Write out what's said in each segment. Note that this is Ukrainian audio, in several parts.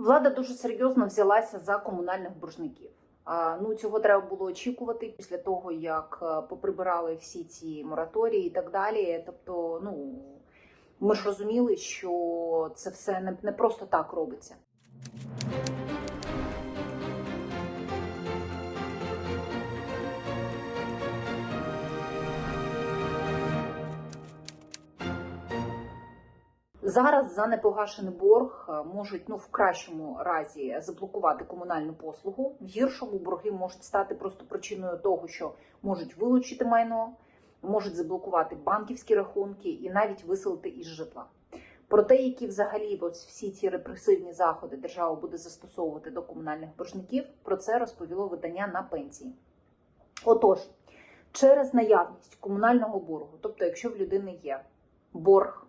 Влада дуже серйозно взялася за комунальних боржників. Ну, цього треба було очікувати після того, як е, поприбирали всі ці мораторії і так далі. Тобто, ну ми ж розуміли, що це все не, не просто так робиться. Зараз за непогашений борг е, можуть ну в кращому разі заблокувати комунальну послугу. В гіршому борги можуть стати просто причиною того, що можуть вилучити майно, можуть заблокувати банківські рахунки і навіть виселити із житла. Про те, які взагалі ось всі ці репресивні заходи держава буде застосовувати до комунальних боржників, про це розповіло видання на пенсії. Отож, через наявність комунального боргу, тобто, якщо в людини є борг.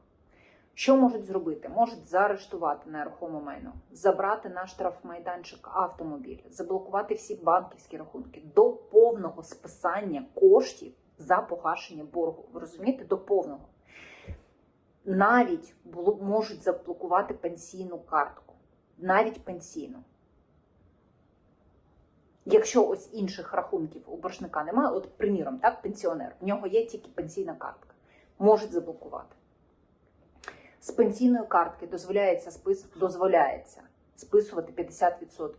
Що можуть зробити? Можуть заарештувати нерухоме майно, забрати на штрафмайданчик автомобіль, заблокувати всі банківські рахунки до повного списання коштів за погашення боргу. Ви розумієте? До повного. Навіть можуть заблокувати пенсійну картку. Навіть пенсійну. Якщо ось інших рахунків у боржника немає, от, приміром, так, пенсіонер, в нього є тільки пенсійна картка, можуть заблокувати. З пенсійної картки дозволяється спис... дозволяється списувати 50%.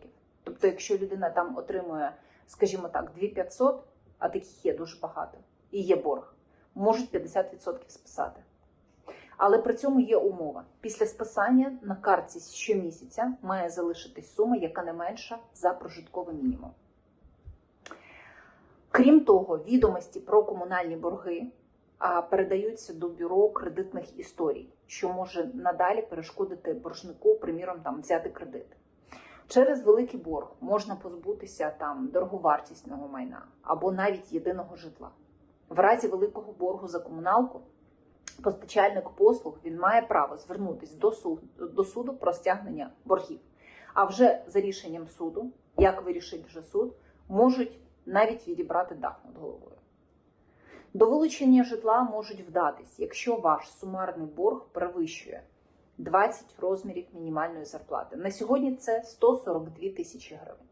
Тобто, якщо людина там отримує, скажімо так, 2500, а таких є дуже багато, і є борг, можуть 50% списати. Але при цьому є умова: після списання на картці щомісяця має залишитись сума, яка не менша за прожитковий мінімум. Крім того, відомості про комунальні борги передаються до бюро кредитних історій, що може надалі перешкодити боржнику, приміром, там взяти кредит. Через великий борг можна позбутися там дороговартісного майна або навіть єдиного житла. В разі великого боргу за комуналку постачальник послуг він має право звернутися до суду, до суду про стягнення боргів. А вже за рішенням суду, як вирішить вже суд, можуть навіть відібрати дах над головою. До вилучення житла можуть вдатись, якщо ваш сумарний борг перевищує 20 розмірів мінімальної зарплати. На сьогодні це 142 тисячі гривень.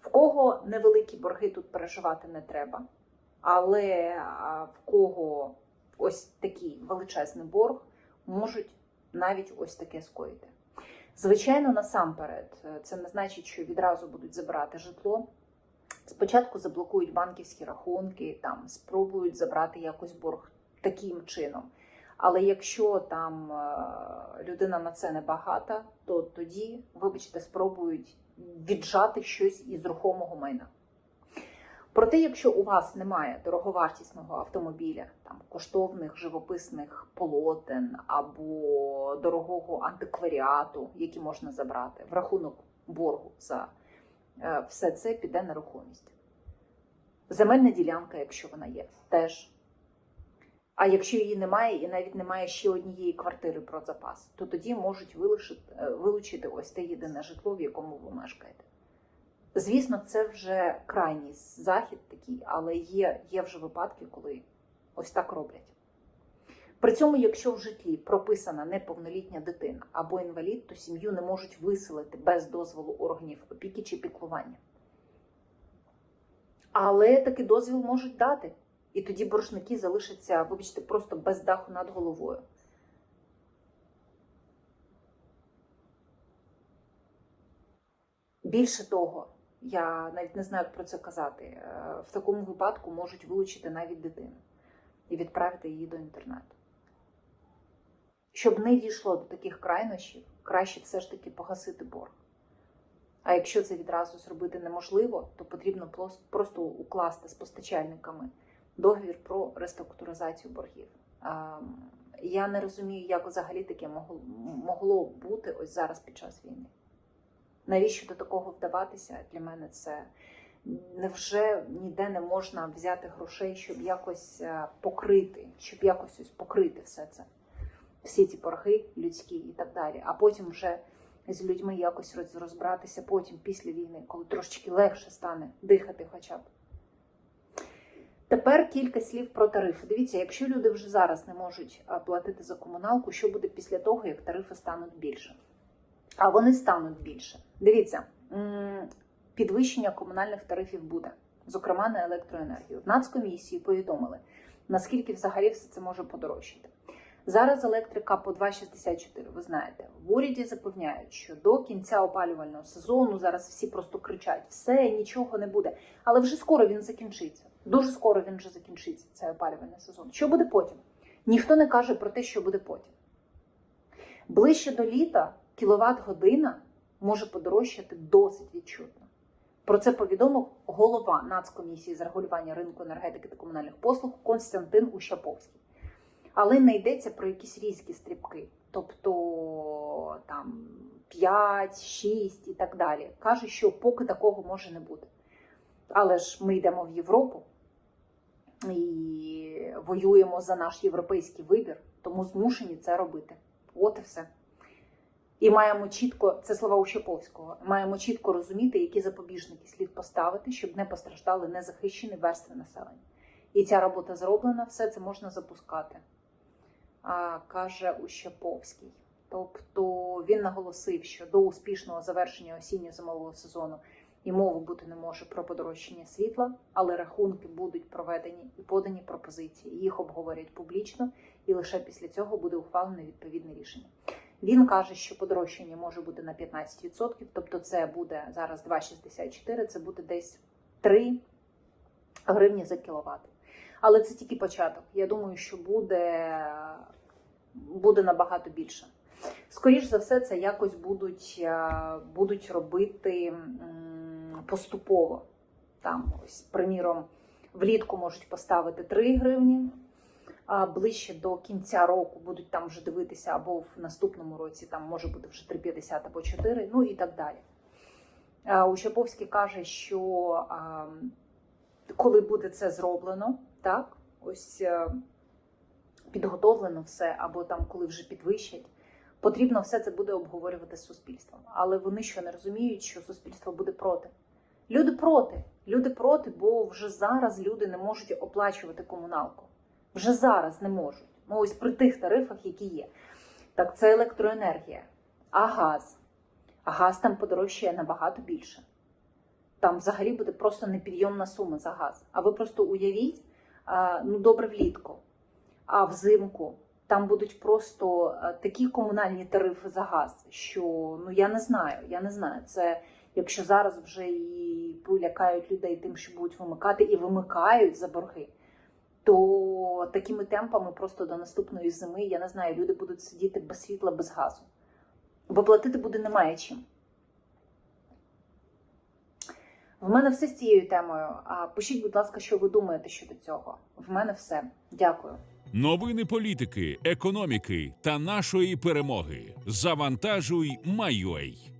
В кого невеликі борги тут переживати не треба, але в кого ось такий величезний борг, можуть навіть ось таке скоїти. Звичайно, насамперед, це не значить, що відразу будуть забирати житло. Спочатку заблокують банківські рахунки, там спробують забрати якось борг таким чином. Але якщо там е, людина на це не багата, то тоді, вибачте, спробують віджати щось із рухомого майна. Проте, якщо у вас немає дороговартісного автомобіля, там коштовних живописних полотен або дорогого антикваріату, які можна забрати в рахунок боргу за все це піде на рухомість. Земельна ділянка, якщо вона є, теж. А якщо її немає, і навіть немає ще однієї квартири про запас, то тоді можуть вилучити, е, вилучити ось те єдине житло, в якому ви мешкаєте. Звісно, це вже крайній захід такий, але є, є вже випадки, коли ось так роблять. При цьому, якщо в житлі прописана неповнолітня дитина або інвалід, то сім'ю не можуть виселити без дозволу органів опіки чи піклування. Але такий дозвіл можуть дати. І тоді боржники залишаться, вибачте, просто без даху над головою. Більше того, я навіть не знаю, як про це казати. е, В такому випадку можуть вилучити навіть дитину і відправити її до інтернату. Щоб не дійшло до таких крайнощів, краще все ж таки погасити борг. А якщо це відразу зробити неможливо, то потрібно просто укласти з постачальниками договір про реструктуризацію боргів. Я не розумію, як взагалі таке могло бути ось зараз під час війни. Навіщо до такого вдаватися? Для мене це невже ніде не можна взяти грошей, щоб якось е, покрити, щоб якось ось покрити все це всі ці борги людські і так далі. А потім вже з людьми якось розбиратися потім після війни, коли трошечки легше стане дихати хоча б. Тепер кілька слів про тарифи. Дивіться, якщо люди вже зараз не можуть платити за комуналку, що буде після того, як тарифи стануть більше? а вони стануть більше. Дивіться, підвищення комунальних тарифів буде, зокрема на електроенергію. В Нацкомісії повідомили, наскільки взагалі все це може подорожчати. Зараз електрика по 2,64, ви знаєте. В уряді запевняють, що до кінця опалювального сезону зараз всі просто кричать: все, нічого не буде. Але вже скоро він закінчиться. Дуже скоро він вже закінчиться, цей опалювальний сезон. Що буде потім? Ніхто не каже про те, що буде потім. Ближче до літа кіловат-година може подорожчати досить відчутно. Про це повідомив голова Нацкомісії з регулювання ринку енергетики та комунальних послуг Константин Ущаповський. Але не йдеться про якісь різкі стрибки, тобто там 5, 6 і так далі. Каже, що поки такого може не бути. Але ж ми йдемо в Європу і воюємо за наш європейський вибір, тому змушені це робити. От і все. І маємо чітко, це слова Ущаповського, маємо чітко розуміти, які запобіжники слід поставити, щоб не постраждали незахищені верстви населення. І ця робота зроблена, все це можна запускати, каже Ущаповський. Тобто він наголосив, що до успішного завершення осінньо-зимового сезону і мови бути не може про подорожчання світла, але рахунки будуть проведені і подані пропозиції. Їх обговорять публічно, і лише після цього буде ухвалене відповідне рішення. Він каже, що подорожчання може бути на 15%, тобто це буде зараз 2,64, це буде десь 3 гривні за кіловат. Але це тільки початок. Я думаю, що буде, буде набагато більше. Скоріш за все, це якось будуть, е, будуть робити поступово. Там, ось, приміром, влітку можуть поставити 3 гривні, а ближче до кінця року будуть там вже дивитися, або в наступному році там може бути вже 3,50 або 4, ну і так далі. А, Ущаповський каже, що коли буде це зроблено, так, ось е, підготовлено все, або там коли вже підвищать, потрібно все це буде обговорювати з суспільством. Але вони що не розуміють, що суспільство буде проти. Люди проти. Люди проти, бо вже зараз люди не можуть оплачувати комуналку. Вже зараз не можуть. Ну ось при тих тарифах, які є. Так це електроенергія. А газ. А газ там подорожчає набагато більше. Там взагалі буде просто непідйомна сума за газ. А ви просто уявіть, ну добре влітку, а взимку там будуть просто такі комунальні тарифи за газ, що ну я не знаю, я не знаю. Це якщо зараз вже і полякають людей тим, що будуть вимикати, і вимикають за борги, то такими темпами просто до наступної зими, я не знаю, люди будуть сидіти без світла, без газу. Бо платити буде немає чим. В мене все з цією темою. А пишіть, будь ласка, що ви думаєте щодо цього. В мене все. Дякую. Новини політики, економіки та нашої перемоги. Завантажуй, майой.